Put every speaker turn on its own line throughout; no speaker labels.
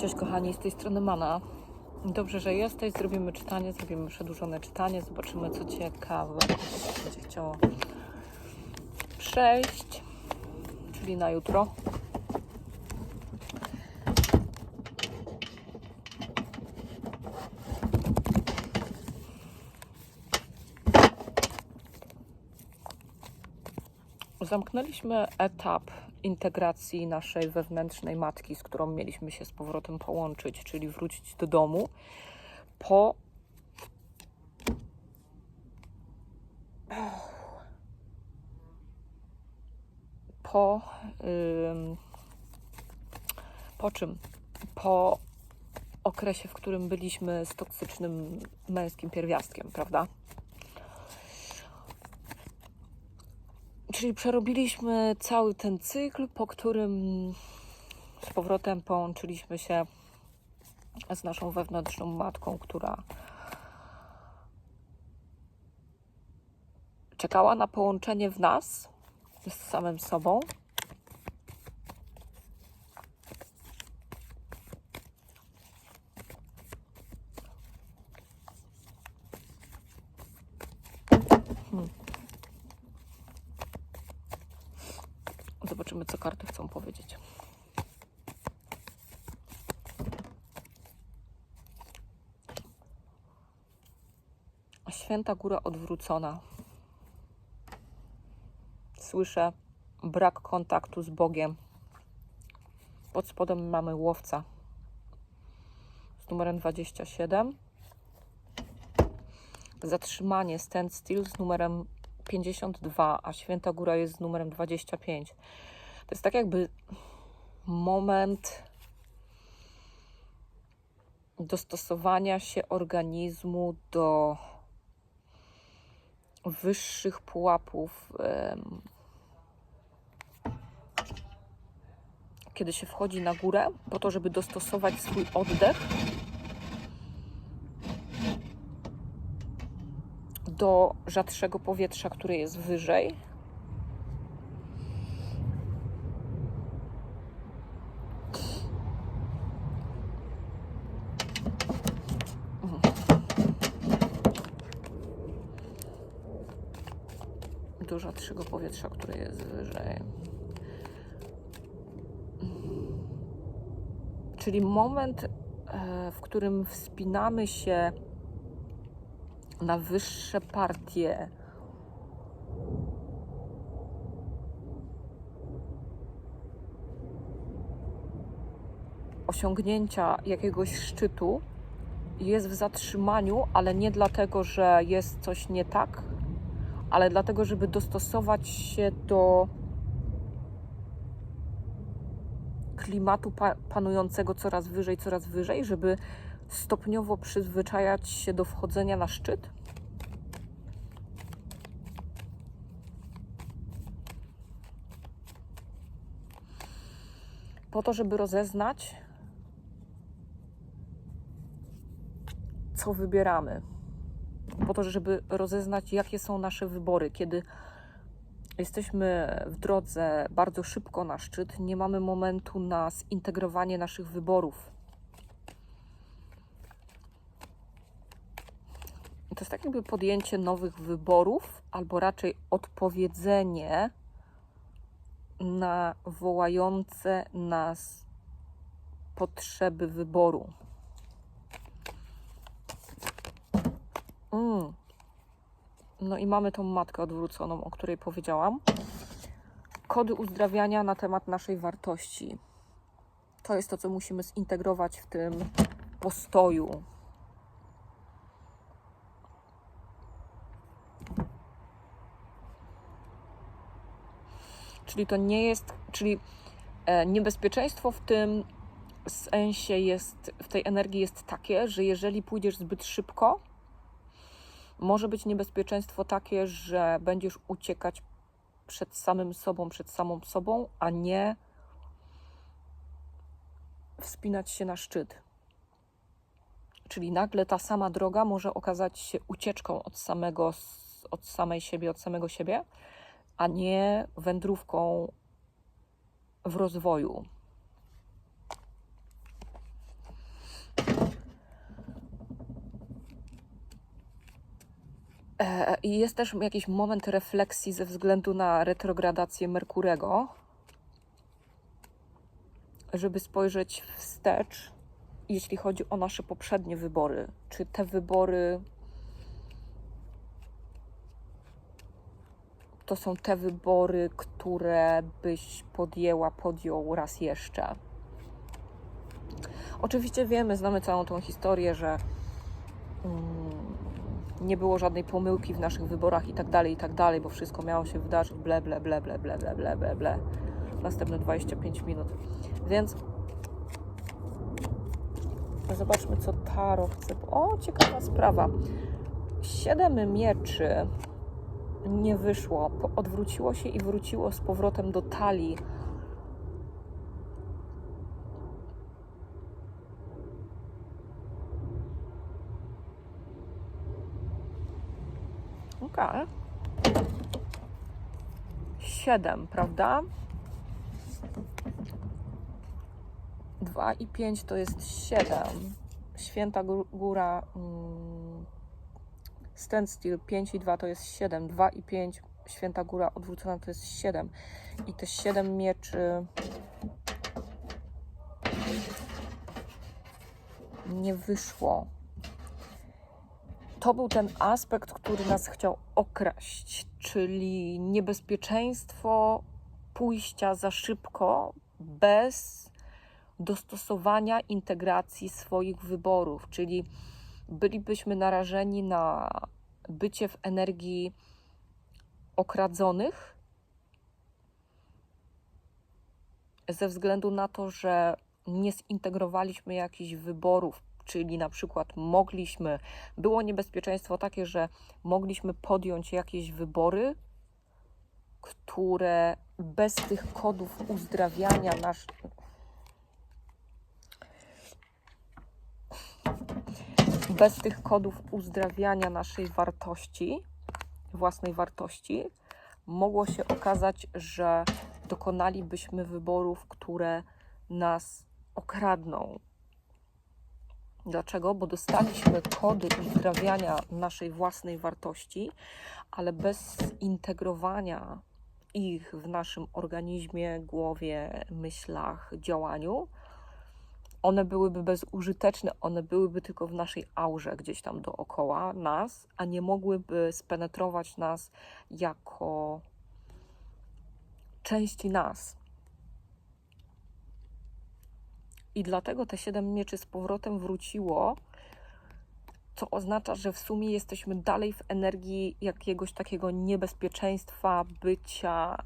Cześć kochani, z tej strony Mana. Dobrze, że jesteś. Zrobimy czytanie, zrobimy przedłużone czytanie. Zobaczymy, co ciekawe będzie chciało przejść, czyli na jutro. Zamknęliśmy etap integracji naszej wewnętrznej matki, z którą mieliśmy się z powrotem połączyć, czyli wrócić do domu po po po czym? Po okresie, w którym byliśmy z toksycznym męskim pierwiastkiem, prawda? Czyli przerobiliśmy cały ten cykl, po którym z powrotem połączyliśmy się z naszą wewnętrzną matką, która czekała na połączenie w nas z samym sobą. Zobaczymy, co karty chcą powiedzieć. Święta góra odwrócona. Słyszę brak kontaktu z Bogiem. Pod spodem mamy łowca z numerem 27. Zatrzymanie standstill z numerem 52, a Święta Góra jest z numerem 25. To jest tak jakby moment dostosowania się organizmu do wyższych pułapów. Kiedy się wchodzi na górę, po to, żeby dostosować swój oddech do rzadszego powietrza, które jest wyżej. Do rzadszego powietrza, które jest wyżej. Czyli moment, e, w którym wspinamy się na wyższe partie osiągnięcia jakiegoś szczytu jest w zatrzymaniu, ale nie dlatego, że jest coś nie tak, ale dlatego, żeby dostosować się do klimatu pa- panującego coraz wyżej, coraz wyżej, żeby stopniowo przyzwyczajać się do wchodzenia na szczyt? Po to, żeby rozeznać, co wybieramy. Po to, żeby rozeznać, jakie są nasze wybory. Kiedy jesteśmy w drodze bardzo szybko na szczyt, nie mamy momentu na zintegrowanie naszych wyborów. To jest tak jakby podjęcie nowych wyborów, albo raczej odpowiedzenie na wołające nas potrzeby wyboru. Mm. No i mamy tą matkę odwróconą, o której powiedziałam. Kody uzdrawiania na temat naszej wartości. To jest to, co musimy zintegrować w tym postoju. Czyli to nie jest, czyli e, niebezpieczeństwo w tym sensie jest, w tej energii jest takie, że jeżeli pójdziesz zbyt szybko, może być niebezpieczeństwo takie, że będziesz uciekać przed samym sobą, przed samą sobą, a nie wspinać się na szczyt. Czyli nagle ta sama droga może okazać się ucieczką od samego, od samej siebie, od samego siebie, a nie wędrówką w rozwoju. I jest też jakiś moment refleksji ze względu na retrogradację Merkurego, żeby spojrzeć wstecz, jeśli chodzi o nasze poprzednie wybory. Czy te wybory to są te wybory, które byś podjęła, podjął raz jeszcze. Oczywiście wiemy, znamy całą tą historię, że mm, nie było żadnej pomyłki w naszych wyborach i tak dalej, i tak dalej, bo wszystko miało się wydarzyć, ble, ble, ble, ble, ble, ble, ble, ble, ble. Następne 25 minut. Więc zobaczmy, co Taro chce. O, ciekawa sprawa. Siedem mieczy nie wyszło. Odwróciło się i wróciło z powrotem do talii. Okej. Siedem, prawda? Dwa i pięć to jest siedem. Święta Gó- Góra mm, Standstill 5 i 2 to jest 7. 2 i 5 Święta Góra odwrócona to jest 7. I te 7 mieczy nie wyszło. To był ten aspekt, który nas chciał okraść, czyli niebezpieczeństwo pójścia za szybko bez dostosowania integracji swoich wyborów, czyli bylibyśmy narażeni na bycie w energii okradzonych ze względu na to, że nie zintegrowaliśmy jakichś wyborów, czyli na przykład mogliśmy, było niebezpieczeństwo takie, że mogliśmy podjąć jakieś wybory, które bez tych kodów uzdrawiania nasz, bez tych kodów uzdrawiania naszej wartości, własnej wartości, mogło się okazać, że dokonalibyśmy wyborów, które nas okradną. Dlaczego? Bo dostaliśmy kody uzdrawiania naszej własnej wartości, ale bez zintegrowania ich w naszym organizmie, głowie, myślach, działaniu, one byłyby bezużyteczne, one byłyby tylko w naszej aurze gdzieś tam dookoła nas, a nie mogłyby spenetrować nas jako części nas. I dlatego te siedem mieczy z powrotem wróciło, co oznacza, że w sumie jesteśmy dalej w energii jakiegoś takiego niebezpieczeństwa bycia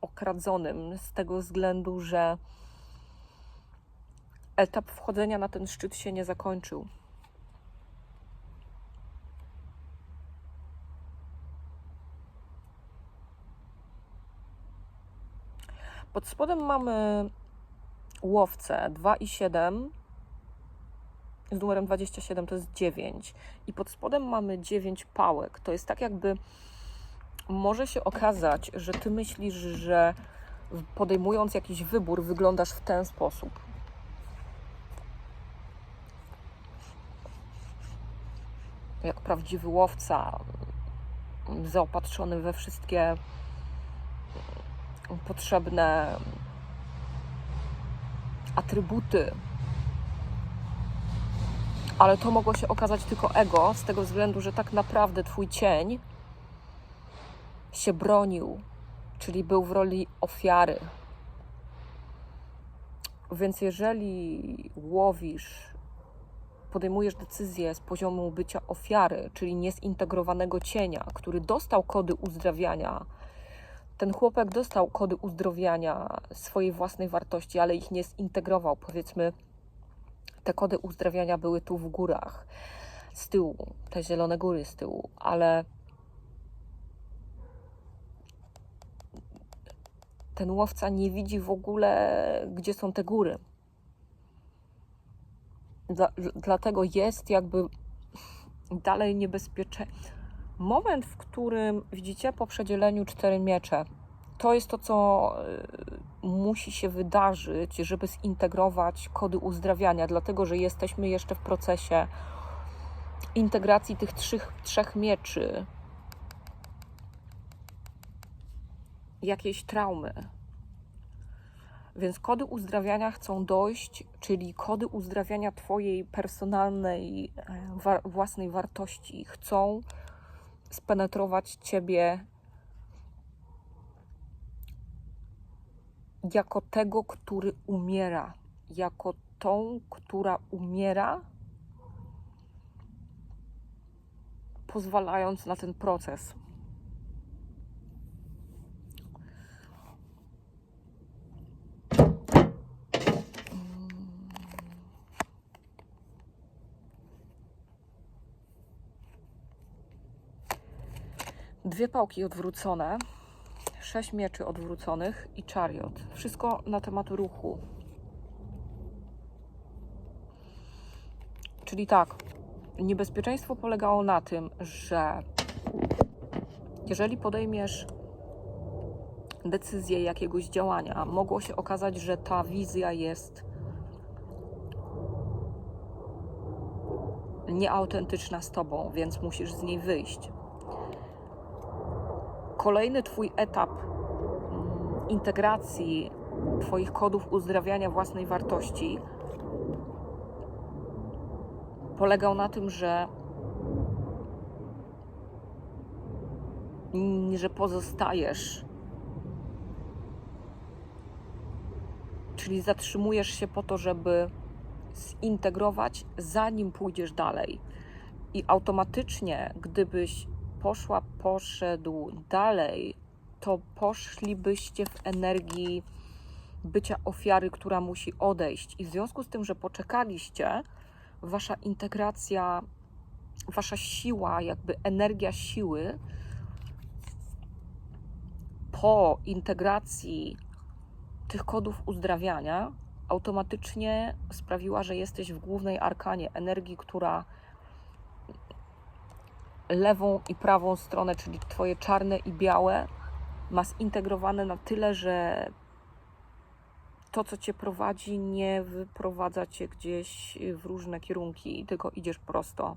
okradzonym, z tego względu, że etap wchodzenia na ten szczyt się nie zakończył. Pod spodem mamy łowcę 2 i 7 z numerem 27 to jest 9 i pod spodem mamy 9 pałek. To jest tak jakby może się okazać, że ty myślisz, że podejmując jakiś wybór wyglądasz w ten sposób. Jak prawdziwy łowca, zaopatrzony we wszystkie potrzebne atrybuty. Ale to mogło się okazać tylko ego, z tego względu, że tak naprawdę Twój cień się bronił, czyli był w roli ofiary. Więc jeżeli łowisz, podejmujesz decyzję z poziomu bycia ofiary, czyli niezintegrowanego cienia, który dostał kody uzdrawiania, ten chłopak dostał kody uzdrowienia swojej własnej wartości, ale ich nie zintegrował. Powiedzmy, te kody uzdrawiania były tu w górach, z tyłu, te zielone góry z tyłu, ale ten łowca nie widzi w ogóle, gdzie są te góry. Dla, dlatego jest jakby dalej niebezpieczne. Moment, w którym widzicie po przedzieleniu cztery miecze, to jest to, co y, musi się wydarzyć, żeby zintegrować kody uzdrawiania, dlatego że jesteśmy jeszcze w procesie integracji tych trzech, trzech mieczy, jakiejś traumy. Więc kody uzdrawiania chcą dojść, czyli kody uzdrawiania Twojej personalnej, e, wa własnej wartości, chcą spenetrować Ciebie jako tego, który umiera, jako tą, która umiera, pozwalając na ten proces. Dwie pałki odwrócone, sześć mieczy odwróconych i czariot. Wszystko na temat ruchu. Czyli tak, niebezpieczeństwo polegało na tym, że jeżeli podejmiesz decyzję jakiegoś działania, mogło się okazać, że ta wizja jest nieautentyczna z tobą, więc musisz z niej wyjść. Kolejny Twój etap mm, integracji Twoich kodów uzdrawiania własnej wartości polegał na tym, że, że pozostajesz, czyli zatrzymujesz się po to, żeby zintegrować, zanim pójdziesz dalej. I automatycznie, gdybyś poszła, poszedł dalej, to poszlibyście w energii bycia ofiary, która musi odejść. I w związku z tym, że poczekaliście, wasza integracja, wasza siła, jakby energia siły po integracji tych kodów uzdrawiania automatycznie sprawiła, że jesteś w głównej arkanie energii, która lewą i prawą stronę, czyli Twoje czarne i białe, ma zintegrowane na tyle, że to, co Cię prowadzi, nie wyprowadza Cię gdzieś w różne kierunki, tylko idziesz prosto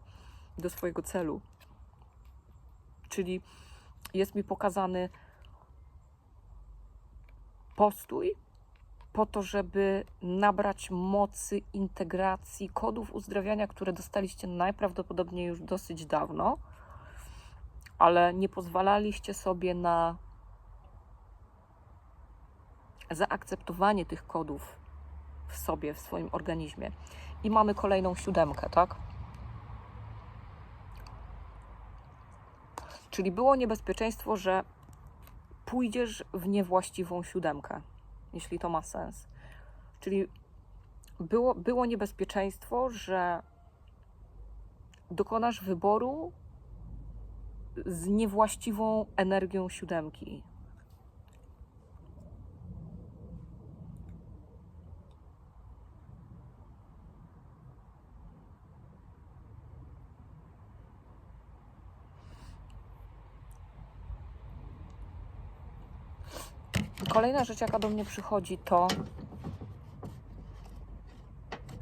do swojego celu. Czyli jest mi pokazany postój po to, żeby nabrać mocy integracji kodów uzdrawiania, które dostaliście najprawdopodobniej już dosyć dawno ale nie pozwalaliście sobie na zaakceptowanie tych kodów w sobie, w swoim organizmie. I mamy kolejną siódemkę, tak? Czyli było niebezpieczeństwo, że pójdziesz w niewłaściwą siódemkę, jeśli to ma sens. Czyli było, było niebezpieczeństwo, że dokonasz wyboru, z niewłaściwą energią siódemki. Kolejna rzecz, jaka do mnie przychodzi, to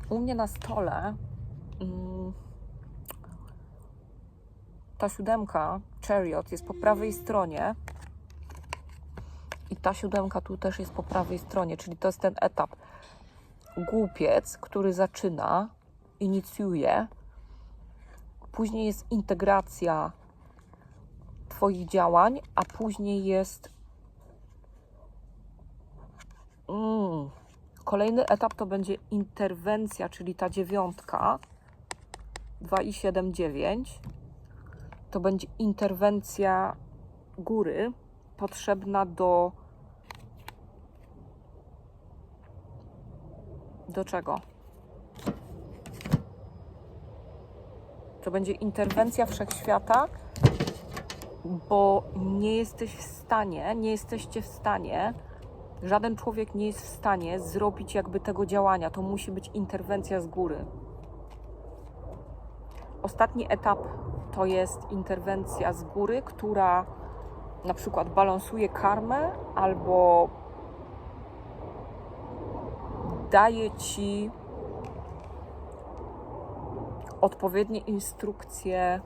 u mnie na stole. Ta siódemka, Chariot, jest po prawej stronie i ta siódemka tu też jest po prawej stronie, czyli to jest ten etap. Głupiec, który zaczyna, inicjuje, później jest integracja Twoich działań, a później jest. Mm, kolejny etap to będzie interwencja, czyli ta dziewiątka 2 i 7, 9 to będzie interwencja góry potrzebna do. Do czego? To będzie interwencja wszechświata, bo nie jesteś w stanie, nie jesteście w stanie, żaden człowiek nie jest w stanie zrobić jakby tego działania. To musi być interwencja z góry. Ostatni etap to jest interwencja z góry, która na przykład balansuje karmę albo daje ci odpowiednie instrukcje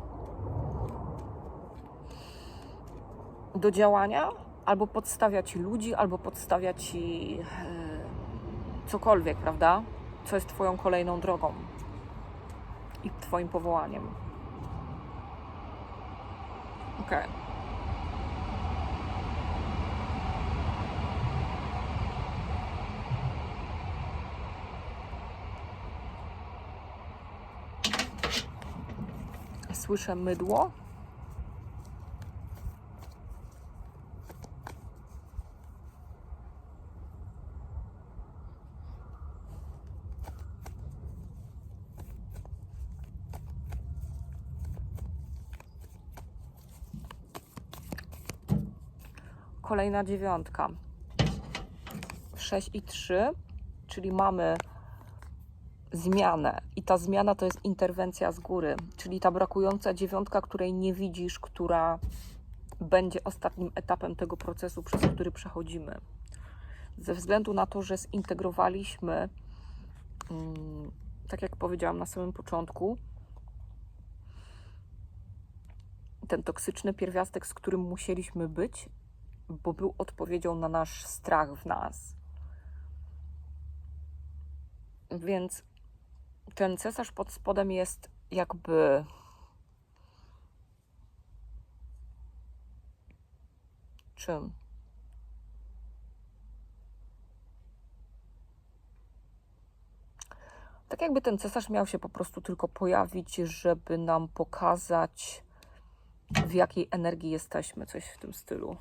do działania, albo podstawia ci ludzi, albo podstawia ci e, cokolwiek, prawda? Co jest Twoją kolejną drogą i Twoim powołaniem. Okej. Słyszę mydło. Kolejna dziewiątka. 6 i 3, czyli mamy zmianę. I ta zmiana to jest interwencja z góry, czyli ta brakująca dziewiątka, której nie widzisz, która będzie ostatnim etapem tego procesu, przez który przechodzimy. Ze względu na to, że zintegrowaliśmy, mm, tak jak powiedziałam na samym początku, ten toksyczny pierwiastek, z którym musieliśmy być, bo był odpowiedzią na nasz strach w nas. Więc ten cesarz pod spodem jest jakby czym? Tak jakby ten cesarz miał się po prostu tylko pojawić, żeby nam pokazać, w jakiej energii jesteśmy, coś w tym stylu.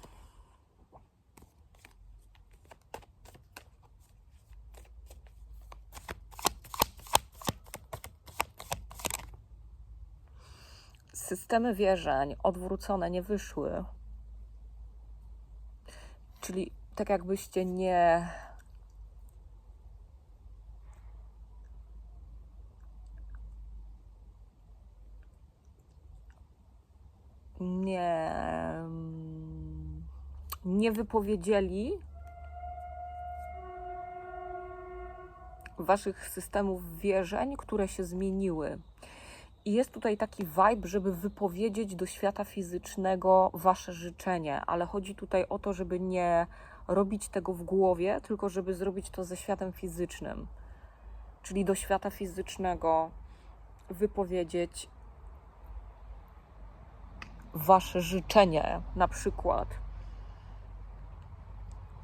Systemy wierzeń odwrócone nie wyszły. Czyli tak jakbyście nie. Nie. Nie wypowiedzieli waszych systemów wierzeń, które się zmieniły. I jest tutaj taki vibe, żeby wypowiedzieć do świata fizycznego wasze życzenie, ale chodzi tutaj o to, żeby nie robić tego w głowie, tylko żeby zrobić to ze światem fizycznym. Czyli do świata fizycznego wypowiedzieć wasze życzenie, na przykład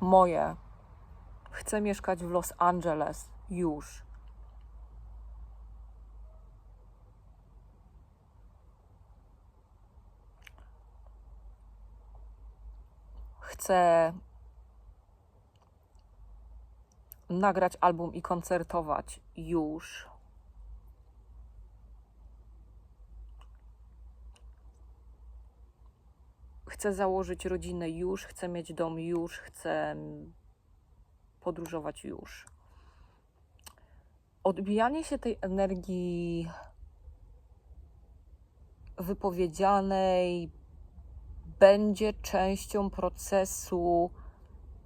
moje. Chcę mieszkać w Los Angeles już chcę nagrać album i koncertować już. Chcę założyć rodzinę już, chcę mieć dom już, chcę podróżować już. Odbijanie się tej energii wypowiedzianej, będzie częścią procesu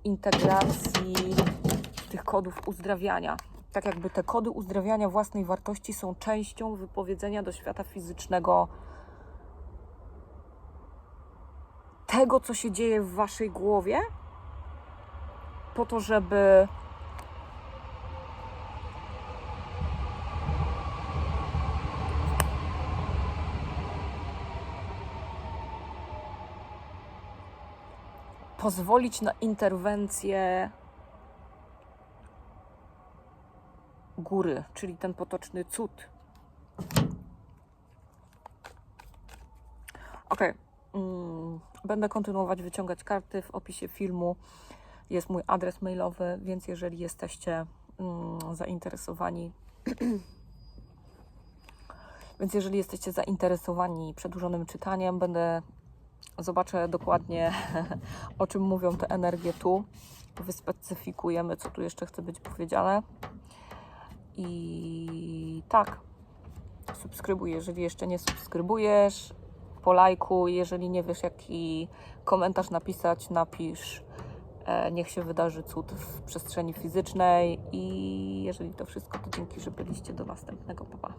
integracji tych kodów uzdrawiania. Tak jakby te kody uzdrawiania własnej wartości są częścią wypowiedzenia do świata fizycznego tego, co się dzieje w waszej głowie, po to, żeby pozwolić na interwencję góry, czyli ten potoczny cud. Ok, mm, będę kontynuować wyciągać karty. W opisie filmu jest mój adres mailowy, więc jeżeli jesteście mm, zainteresowani, więc jeżeli jesteście zainteresowani przedłużonym czytaniem, będę Zobaczę dokładnie, o czym mówią te energie tu. Wyspecyfikujemy, co tu jeszcze chce być powiedziane. I tak, subskrybuj, jeżeli jeszcze nie subskrybujesz, polajkuj, jeżeli nie wiesz, jaki komentarz napisać, napisz. E, niech się wydarzy cud w przestrzeni fizycznej i jeżeli to wszystko, to dzięki, że byliście do następnego. Pa, pa.